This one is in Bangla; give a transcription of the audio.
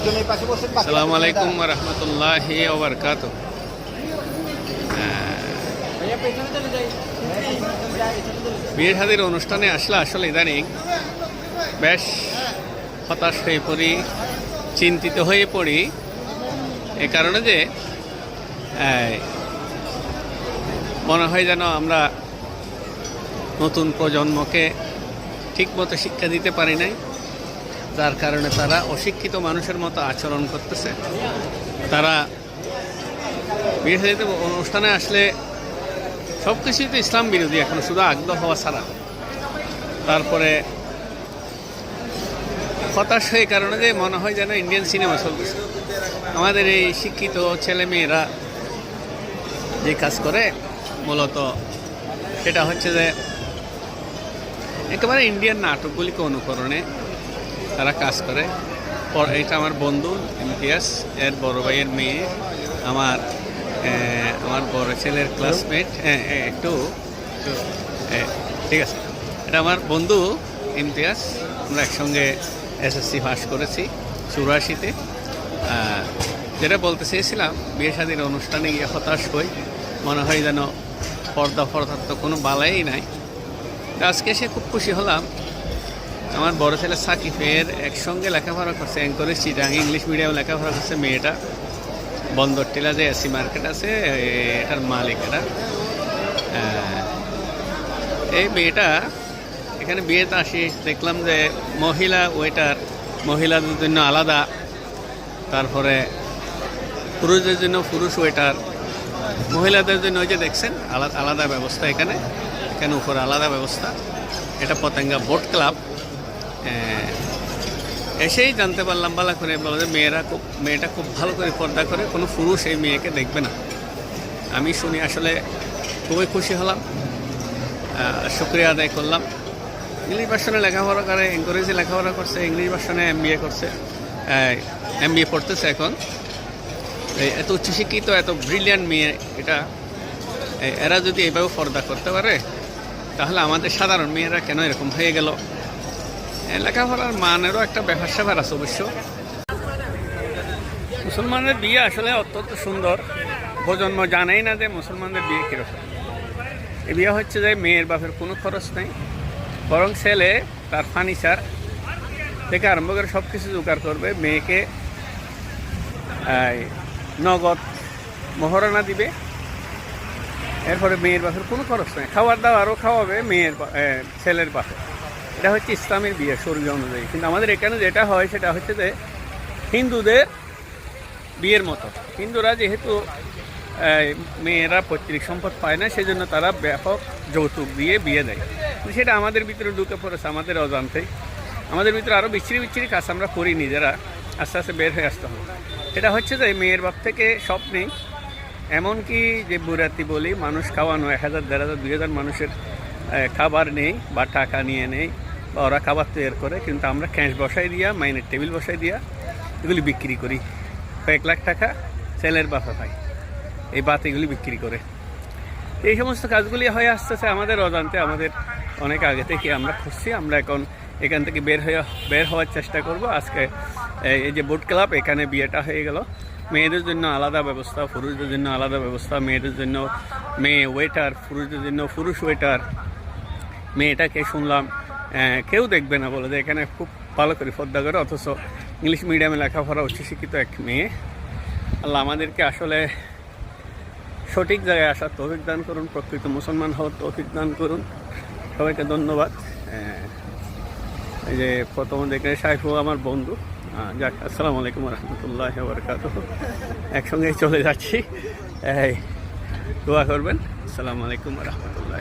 একজন পাশে বসেন আসসালামু আলাইকুম। রহমতুল্লাহ ওবরকাত যাই। বিয়ের হাদির অনুষ্ঠানে আসলে আসলে ইদানিং বেশ হতাশ হয়ে পড়ি চিন্তিত হয়ে পড়ি এ কারণে যে মনে হয় যেন আমরা নতুন প্রজন্মকে ঠিকমতো শিক্ষা দিতে পারি নাই যার কারণে তারা অশিক্ষিত মানুষের মতো আচরণ করতেছে। তারা বিয়ে অনুষ্ঠানে আসলে সব কিছুই তো ইসলাম বিরোধী, এখন শুধু আগ্রহ হওয়া ছাড়া। তারপরে হতাশ হয়ে কারণে যে মনে হয় যেন ইন্ডিয়ান সিনেমা চলতেছে। আমাদের এই শিক্ষিত ছেলে মেয়েরা যে কাজ করে, মূলত সেটা হচ্ছে যে একেবারে ইন্ডিয়ান নাটকগুলিকে অনুকরণে তারা কাজ করে। পর- এটা আমার বন্ধু ইমতিয়াজ এর বড় ভাইয়ের মেয়ে আমার আমার বড় ছেলের ক্লাসমেট একটু একটু, ঠিক আছে। এটা আমার বন্ধু ইমতিয়াজ। আমরা একসঙ্গে এসএসসি পাস করেছি চুরাশিতে। যেটা বলতে চেয়েছিলাম বিয়ে শাদীর অনুষ্ঠানে গিয়ে হতাশ হই। মনে হয় যেন পর্দা ফর্দার তো কোনো বালাই নাই। আজকে সে খুব খুশি হলাম। আমার বড় ছেলে সাকিফের একসঙ্গে লেখাপড়া করছে অ্যাঙ্করেজ চিটাং ইংলিশ মিডিয়ামে লেখাপড়া করছে, মেয়েটা বন্দর টিলা যে এসি মার্কেট আছে, এটার মালিক এটা। এই মেয়েটা এখানে বিয়েতে আসি, দেখলাম যে মহিলা ওয়েটার মহিলাদের জন্য আলাদা, তারপরে পুরুষদের জন্য পুরুষ ওয়েটার মহিলাদের জন্য ওই যে দেখছেন আলাদা আলাদা ব্যবস্থা এখানে এখানে উপরে আলাদা ব্যবস্থা, এটা পতেঙ্গা বোট ক্লাব এসেই জানতে পারলাম ভালো করে বলো যে মেয়েরা খুব, মেয়েটা খুব ভালো করে পর্দা করে, কোনো পুরুষ এই মেয়েকে দেখবে না। আমি শুনি আসলে খুবই খুশি হলাম শুক্রিয়া আদায় করলাম। ইংলিশ ভার্সনে লেখাপড়া করে, ইংরেজি লেখাপড়া করছে, ইংলিশ ভার্সনে এম করছে এম পড়তেছে এখন। এত উচ্চশিক্ষিত, এত ব্রিলিয়ান্ট মেয়ে এটা এরা যদি এভাবে পর্দা করতে পারে, তাহলে আমাদের সাধারণ মেয়েরা কেন এরকম হয়ে গেল? লেখাপড়ার মানেরও একটা ব্যাপার স্যাপার আছে অবশ্য। মুসলমানদের বিয়ে আসলে অত্যন্ত সুন্দর। প্রজন্ম জানেই না যে মুসলমানদের বিয়ে কীরকম। এই বিয়ে হচ্ছে যে মেয়ের বাপের কোনো খরচ নেই, বরং ছেলে তার ফার্নিচার থেকে আরম্ভ করে সব কিছু জোগাড় করবে, মেয়েকে নগদ মহরণা দিবে। এরপরে মেয়ের বাপের কোনো খরচ নেই। খাবার দাবারও খাওয়াবে মেয়ের ছেলের বাপে। এটা হচ্ছে ইসলামের বিয়ে, শরীর অনুযায়ী। কিন্তু আমাদের এখানে যেটা হয়, সেটা হচ্ছে যে হিন্দুদের বিয়ের মতো। হিন্দুরা যেহেতু মেয়েরা পৈতৃক সম্পদ পায় না, সেজন্য তারা ব্যাপক যৌতুক দিয়ে বিয়ে দেয়। সেটা আমাদের ভিতরে ঢুকে পড়েছে, আমাদের অজান্তেই। আমাদের ভিতরে আরও বিচ্ছিরি বিচ্ছিরি কাজ আমরা করি নিজেরা আস্তে আস্তে বের হয়ে আসতে হবে। সেটা হচ্ছে যে মেয়ের বাপ থেকে সব নেই এমনকি যে বুরাতি বলি, মানুষ খাওয়ানো এক হাজার, দেড় হাজার, দুই হাজার মানুষের খাবার নেই বা টাকা নিয়ে নেই। বা ওরা খাবার তৈরি করে, কিন্তু আমরা ক্যাশ বসাই দিয়া, মাইনের টেবিল বসাই দিয়া এগুলি বিক্রি করি। কয়েক লাখ টাকা সেলের বাসা পাই, এই বাত এগুলি বিক্রি করে। এই সমস্ত কাজগুলি হয়ে আসতেছে আমাদের অজান্তে, আমাদের অনেক আগে থেকে আমরা খুঁজছি। আমরা এখন এখান থেকে বের হয়ে, বের হওয়ার চেষ্টা করব। আজকে এই- যে বোট ক্লাব এখানে বিয়েটা হয়ে গেল। মেয়েদের জন্য আলাদা ব্যবস্থা, পুরুষদের জন্য আলাদা ব্যবস্থা, মেয়েদের জন্য মেয়ে ওয়েটার পুরুষদের জন্য পুরুষ ওয়েটার মেয়েটাকে শুনলাম কেউ দেখবে না বলে যে এখানে খুব ভালো করে পদ্মা করে, অথচ ইংলিশ মিডিয়ামে লেখাপড়া উচ্চশিক্ষিত এক মেয়ে। আল্লাহ আমাদেরকে আসলে সঠিক জায়গায় আসার তৌফিক দান করুন, প্রকৃত মুসলমান হওয়ার তৌফিক দান করুন। সবাইকে ধন্যবাদ। এই যে প্রথম দেখে সাইফু আমার বন্ধু। যাক, আসসালামু আলাইকুম রহমতুল্লাহ বরকাত একসঙ্গেই চলে যাচ্ছি। এই, দোয়া করবেন। আসসালামু আলাইকুম রহমতুল্লাহ